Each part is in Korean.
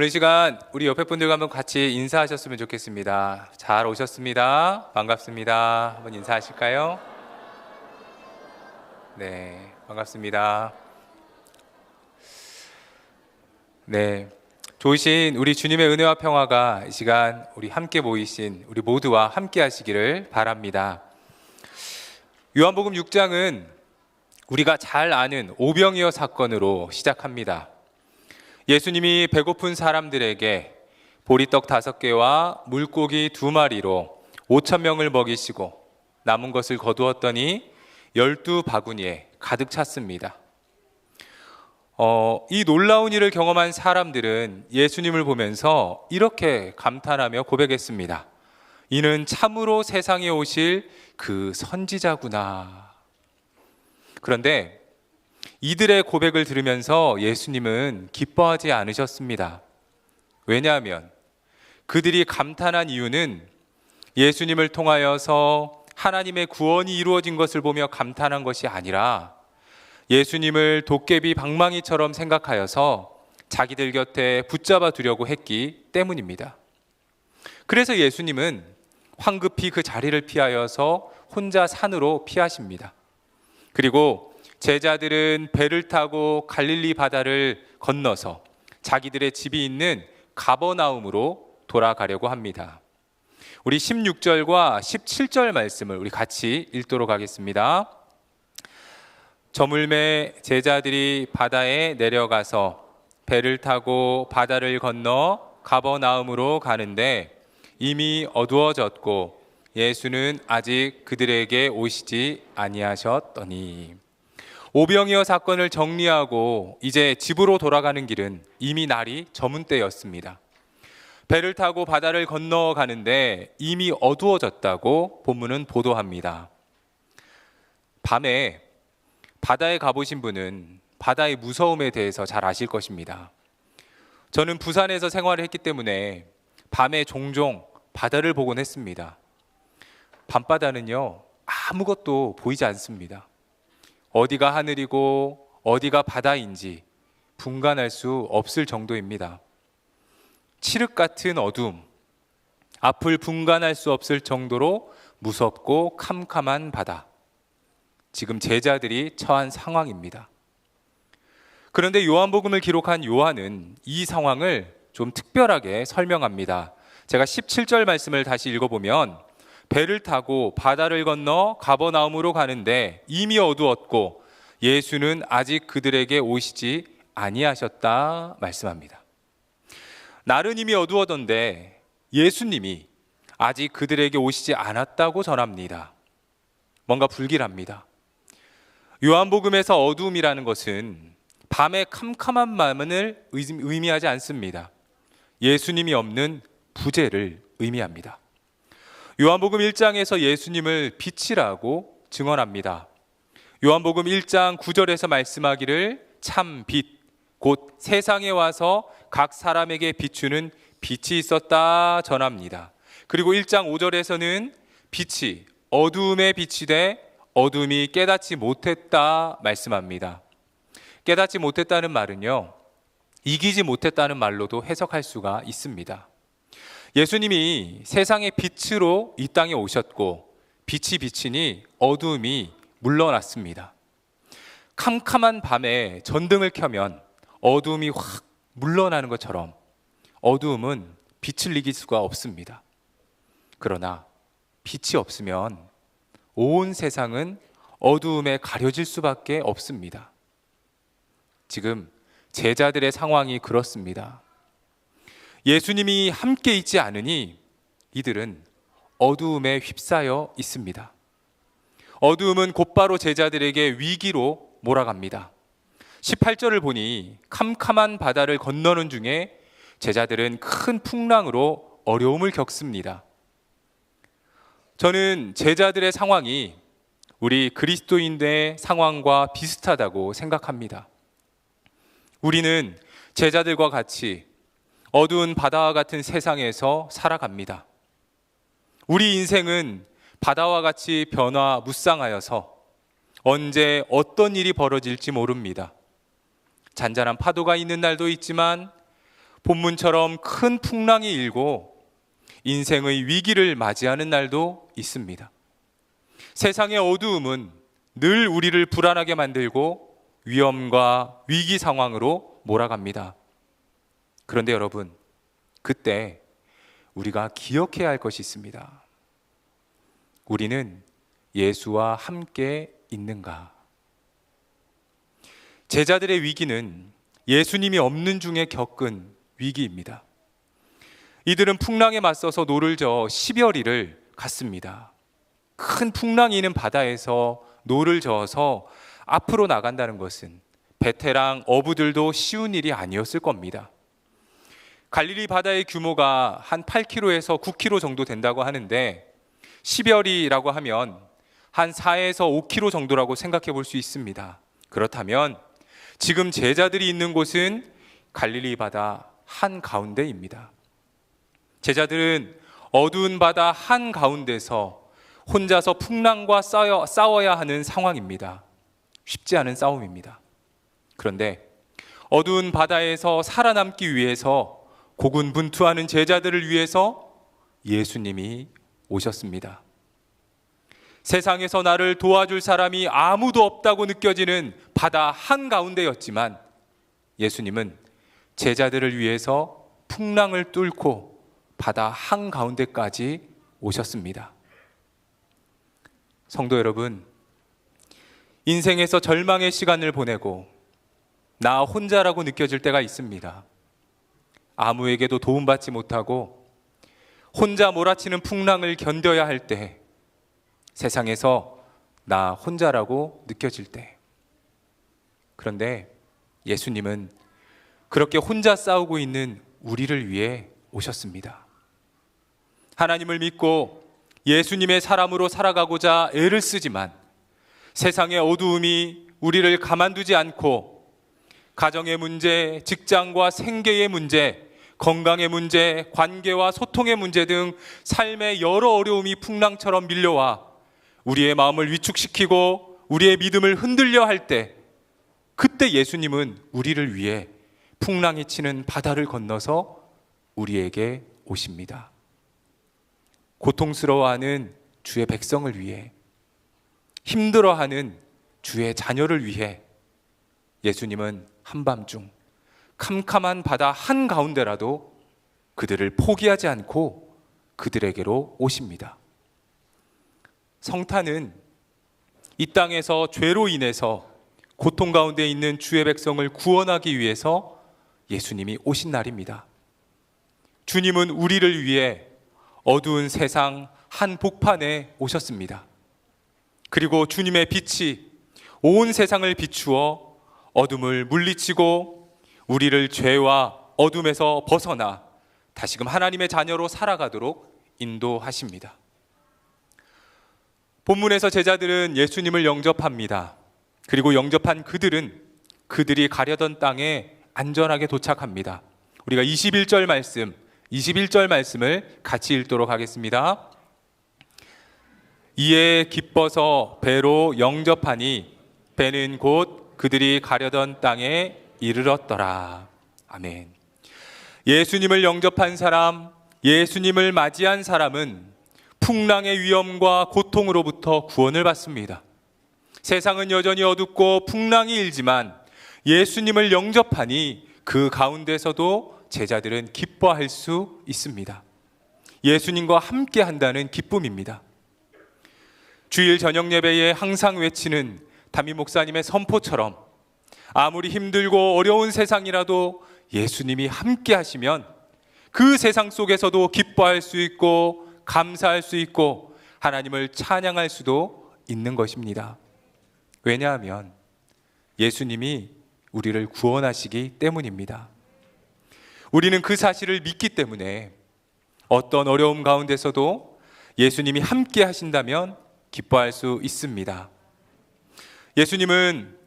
오늘 이 시간 우리 옆에 분들과 한번 같이 인사하셨으면 좋겠습니다. 잘 오셨습니다. 반갑습니다. 한번 인사하실까요? 네, 반갑습니다. 네, 좋으신 우리 주님의 은혜와 평화가 이 시간 우리 함께 모이신 우리 모두와 함께 하시기를 바랍니다. 요한복음 6장은 우리가 잘 아는 오병이어 사건으로 시작합니다. 예수님이 배고픈 사람들에게 보리떡 다섯 개와 물고기 두 마리로 오천 명을 먹이시고 남은 것을 거두었더니 열두 바구니에 가득 찼습니다. 어, 이 놀라운 일을 경험한 사람들은 예수님을 보면서 이렇게 감탄하며 고백했습니다. 이는 참으로 세상에 오실 그 선지자구나. 그런데 이들의 고백을 들으면서 예수님은 기뻐하지 않으셨습니다. 왜냐하면 그들이 감탄한 이유는 예수님을 통하여서 하나님의 구원이 이루어진 것을 보며 감탄한 것이 아니라 예수님을 도깨비 방망이처럼 생각하여서 자기들 곁에 붙잡아 두려고 했기 때문입니다. 그래서 예수님은 황급히 그 자리를 피하여서 혼자 산으로 피하십니다. 그리고 제자들은 배를 타고 갈릴리 바다를 건너서 자기들의 집이 있는 가버나움으로 돌아가려고 합니다. 우리 16절과 17절 말씀을 우리 같이 읽도록 하겠습니다. 저물매 제자들이 바다에 내려가서 배를 타고 바다를 건너 가버나움으로 가는데 이미 어두워졌고 예수는 아직 그들에게 오시지 아니하셨더니 오병이어 사건을 정리하고 이제 집으로 돌아가는 길은 이미 날이 저문 때였습니다. 배를 타고 바다를 건너가는데 이미 어두워졌다고 본문은 보도합니다. 밤에 바다에 가보신 분은 바다의 무서움에 대해서 잘 아실 것입니다. 저는 부산에서 생활을 했기 때문에 밤에 종종 바다를 보곤 했습니다. 밤바다는요, 아무것도 보이지 않습니다. 어디가 하늘이고 어디가 바다인지 분간할 수 없을 정도입니다. 칠흑 같은 어둠, 앞을 분간할 수 없을 정도로 무섭고 캄캄한 바다. 지금 제자들이 처한 상황입니다. 그런데 요한복음을 기록한 요한은 이 상황을 좀 특별하게 설명합니다. 제가 17절 말씀을 다시 읽어보면 배를 타고 바다를 건너 가버나움으로 가는데 이미 어두웠고 예수는 아직 그들에게 오시지 아니하셨다 말씀합니다. 날은 이미 어두워던데 예수님이 아직 그들에게 오시지 않았다고 전합니다. 뭔가 불길합니다. 요한복음에서 어두움이라는 것은 밤의 캄캄한 마음을 의미하지 않습니다. 예수님이 없는 부재를 의미합니다. 요한복음 1장에서 예수님을 빛이라고 증언합니다. 요한복음 1장 9절에서 말씀하기를 참 빛, 곧 세상에 와서 각 사람에게 비추는 빛이 있었다 전합니다. 그리고 1장 5절에서는 빛이 어두움에 빛이 돼 어둠이 깨닫지 못했다 말씀합니다. 깨닫지 못했다는 말은요, 이기지 못했다는 말로도 해석할 수가 있습니다. 예수님이 세상의 빛으로 이 땅에 오셨고 빛이 비치니 어두움이 물러났습니다. 캄캄한 밤에 전등을 켜면 어두움이 확 물러나는 것처럼 어두움은 빛을 이길 수가 없습니다. 그러나 빛이 없으면 온 세상은 어두움에 가려질 수밖에 없습니다. 지금 제자들의 상황이 그렇습니다. 예수님이 함께 있지 않으니 이들은 어두움에 휩싸여 있습니다. 어두움은 곧바로 제자들에게 위기로 몰아갑니다. 18절을 보니 캄캄한 바다를 건너는 중에 제자들은 큰 풍랑으로 어려움을 겪습니다. 저는 제자들의 상황이 우리 그리스도인의 상황과 비슷하다고 생각합니다. 우리는 제자들과 같이 어두운 바다와 같은 세상에서 살아갑니다. 우리 인생은 바다와 같이 변화 무쌍하여서 언제 어떤 일이 벌어질지 모릅니다. 잔잔한 파도가 있는 날도 있지만 본문처럼 큰 풍랑이 일고 인생의 위기를 맞이하는 날도 있습니다. 세상의 어두움은 늘 우리를 불안하게 만들고 위험과 위기 상황으로 몰아갑니다. 그런데 여러분, 그때 우리가 기억해야 할 것이 있습니다. 우리는 예수와 함께 있는가? 제자들의 위기는 예수님이 없는 중에 겪은 위기입니다. 이들은 풍랑에 맞서서 노를 저어 10여리를 갔습니다. 큰 풍랑이 있는 바다에서 노를 저어서 앞으로 나간다는 것은 베테랑 어부들도 쉬운 일이 아니었을 겁니다. 갈릴리 바다의 규모가 한 8km에서 9km 정도 된다고 하는데 10여리라고 하면 한 4에서 5km 정도라고 생각해 볼 수 있습니다. 그렇다면 지금 제자들이 있는 곳은 갈릴리 바다 한 가운데입니다. 제자들은 어두운 바다 한 가운데서 혼자서 풍랑과 싸워, 싸워야 하는 상황입니다. 쉽지 않은 싸움입니다. 그런데 어두운 바다에서 살아남기 위해서 고군분투하는 제자들을 위해서 예수님이 오셨습니다. 세상에서 나를 도와줄 사람이 아무도 없다고 느껴지는 바다 한가운데였지만 예수님은 제자들을 위해서 풍랑을 뚫고 바다 한가운데까지 오셨습니다. 성도 여러분, 인생에서 절망의 시간을 보내고 나 혼자라고 느껴질 때가 있습니다. 아무에게도 도움받지 못하고 혼자 몰아치는 풍랑을 견뎌야 할 때, 세상에서 나 혼자라고 느껴질 때. 그런데 예수님은 그렇게 혼자 싸우고 있는 우리를 위해 오셨습니다. 하나님을 믿고 예수님의 사람으로 살아가고자 애를 쓰지만 세상의 어두움이 우리를 가만두지 않고 가정의 문제, 직장과 생계의 문제, 건강의 문제, 관계와 소통의 문제 등 삶의 여러 어려움이 풍랑처럼 밀려와 우리의 마음을 위축시키고 우리의 믿음을 흔들려 할 때, 그때 예수님은 우리를 위해 풍랑이 치는 바다를 건너서 우리에게 오십니다. 고통스러워하는 주의 백성을 위해, 힘들어하는 주의 자녀를 위해 예수님은 한밤중 캄캄한 바다 한가운데라도 그들을 포기하지 않고 그들에게로 오십니다. 성탄은 이 땅에서 죄로 인해서 고통 가운데 있는 주의 백성을 구원하기 위해서 예수님이 오신 날입니다. 주님은 우리를 위해 어두운 세상 한 복판에 오셨습니다. 그리고 주님의 빛이 온 세상을 비추어 어둠을 물리치고 우리를 죄와 어둠에서 벗어나 다시금 하나님의 자녀로 살아가도록 인도하십니다. 본문에서 제자들은 예수님을 영접합니다. 그리고 영접한 그들은 그들이 가려던 땅에 안전하게 도착합니다. 우리가 21절 말씀, 21절 말씀을 같이 읽도록 하겠습니다. 이에 기뻐서 배로 영접하니 배는 곧 그들이 가려던 땅에 이르렀더라. 아멘. 예수님을 영접한 사람, 예수님을 맞이한 사람은 풍랑의 위험과 고통으로부터 구원을 받습니다. 세상은 여전히 어둡고 풍랑이 일지만 예수님을 영접하니 그 가운데서도 제자들은 기뻐할 수 있습니다. 예수님과 함께 한다는 기쁨입니다. 주일 저녁 예배에 항상 외치는 담임 목사님의 선포처럼 아무리 힘들고 어려운 세상이라도 예수님이 함께 하시면 그 세상 속에서도 기뻐할 수 있고 감사할 수 있고 하나님을 찬양할 수도 있는 것입니다. 왜냐하면 예수님이 우리를 구원하시기 때문입니다. 우리는 그 사실을 믿기 때문에 어떤 어려움 가운데서도 예수님이 함께 하신다면 기뻐할 수 있습니다. 예수님은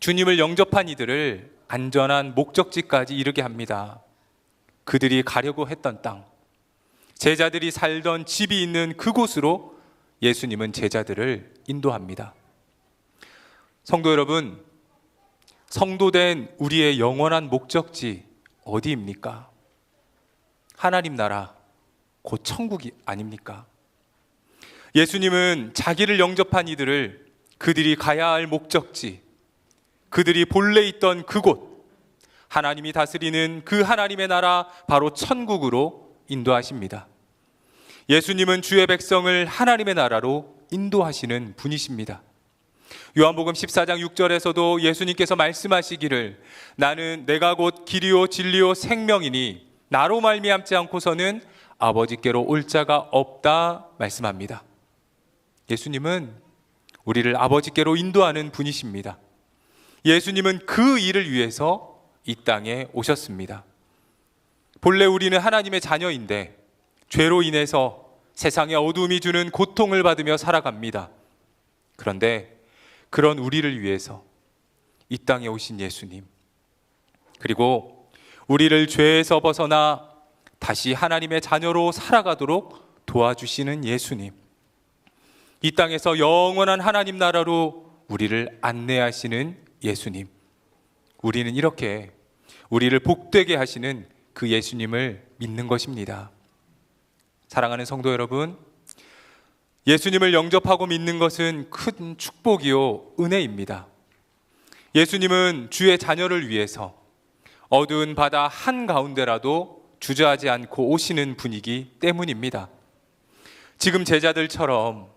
주님을 영접한 이들을 안전한 목적지까지 이르게 합니다. 그들이 가려고 했던 땅, 제자들이 살던 집이 있는 그곳으로 예수님은 제자들을 인도합니다. 성도 여러분, 성도된 우리의 영원한 목적지 어디입니까? 하나님 나라, 곧 천국이 아닙니까? 예수님은 자기를 영접한 이들을 그들이 가야 할 목적지, 그들이 본래 있던 그곳, 하나님이 다스리는 그 하나님의 나라, 바로 천국으로 인도하십니다. 예수님은 주의 백성을 하나님의 나라로 인도하시는 분이십니다. 요한복음 14장 6절에서도 예수님께서 말씀하시기를 나는 내가 곧 길이요 진리요 생명이니 나로 말미암지 않고서는 아버지께로 올 자가 없다 말씀합니다. 예수님은 우리를 아버지께로 인도하는 분이십니다. 예수님은 그 일을 위해서 이 땅에 오셨습니다. 본래 우리는 하나님의 자녀인데 죄로 인해서 세상의 어둠이 주는 고통을 받으며 살아갑니다. 그런데 그런 우리를 위해서 이 땅에 오신 예수님, 그리고 우리를 죄에서 벗어나 다시 하나님의 자녀로 살아가도록 도와주시는 예수님, 이 땅에서 영원한 하나님 나라로 우리를 안내하시는 예수님, 우리는 이렇게 우리를 복되게 하시는 그 예수님을 믿는 것입니다. 사랑하는 성도 여러분, 예수님을 영접하고 믿는 것은 큰 축복이요, 은혜입니다. 예수님은 주의 자녀를 위해서 어두운 바다 한가운데라도 주저하지 않고 오시는 분이기 때문입니다. 지금 제자들처럼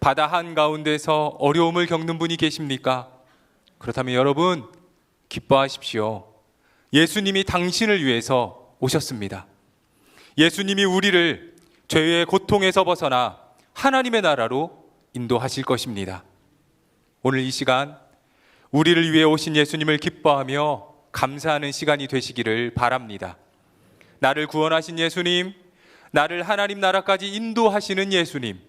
바다 한가운데서 어려움을 겪는 분이 계십니까? 그렇다면 여러분, 기뻐하십시오. 예수님이 당신을 위해서 오셨습니다. 예수님이 우리를 죄의 고통에서 벗어나 하나님의 나라로 인도하실 것입니다. 오늘 이 시간 우리를 위해 오신 예수님을 기뻐하며 감사하는 시간이 되시기를 바랍니다. 나를 구원하신 예수님, 나를 하나님 나라까지 인도하시는 예수님,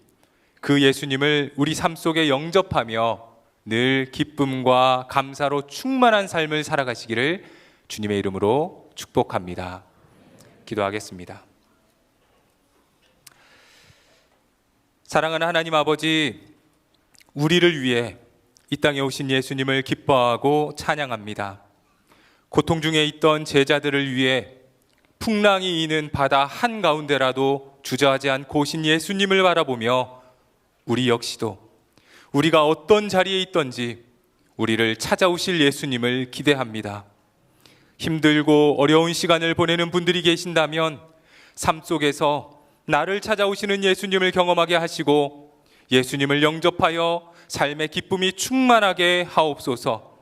그 예수님을 우리 삶 속에 영접하며 늘 기쁨과 감사로 충만한 삶을 살아가시기를 주님의 이름으로 축복합니다. 기도하겠습니다. 사랑하는 하나님 아버지, 우리를 위해 이 땅에 오신 예수님을 기뻐하고 찬양합니다. 고통 중에 있던 제자들을 위해 풍랑이 이는 바다 한가운데라도 주저하지 않고 오신 예수님을 바라보며 우리 역시도 우리가 어떤 자리에 있던지 우리를 찾아오실 예수님을 기대합니다. 힘들고 어려운 시간을 보내는 분들이 계신다면 삶 속에서 나를 찾아오시는 예수님을 경험하게 하시고 예수님을 영접하여 삶의 기쁨이 충만하게 하옵소서.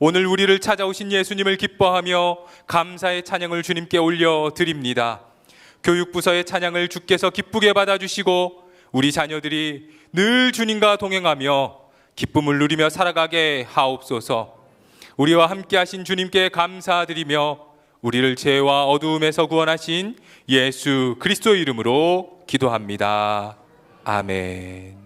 오늘 우리를 찾아오신 예수님을 기뻐하며 감사의 찬양을 주님께 올려 드립니다. 교육부서의 찬양을 주께서 기쁘게 받아주시고 우리 자녀들이 늘 주님과 동행하며 기쁨을 누리며 살아가게 하옵소서. 우리와 함께 하신 주님께 감사드리며 우리를 죄와 어두움에서 구원하신 예수 그리스도 이름으로 기도합니다. 아멘.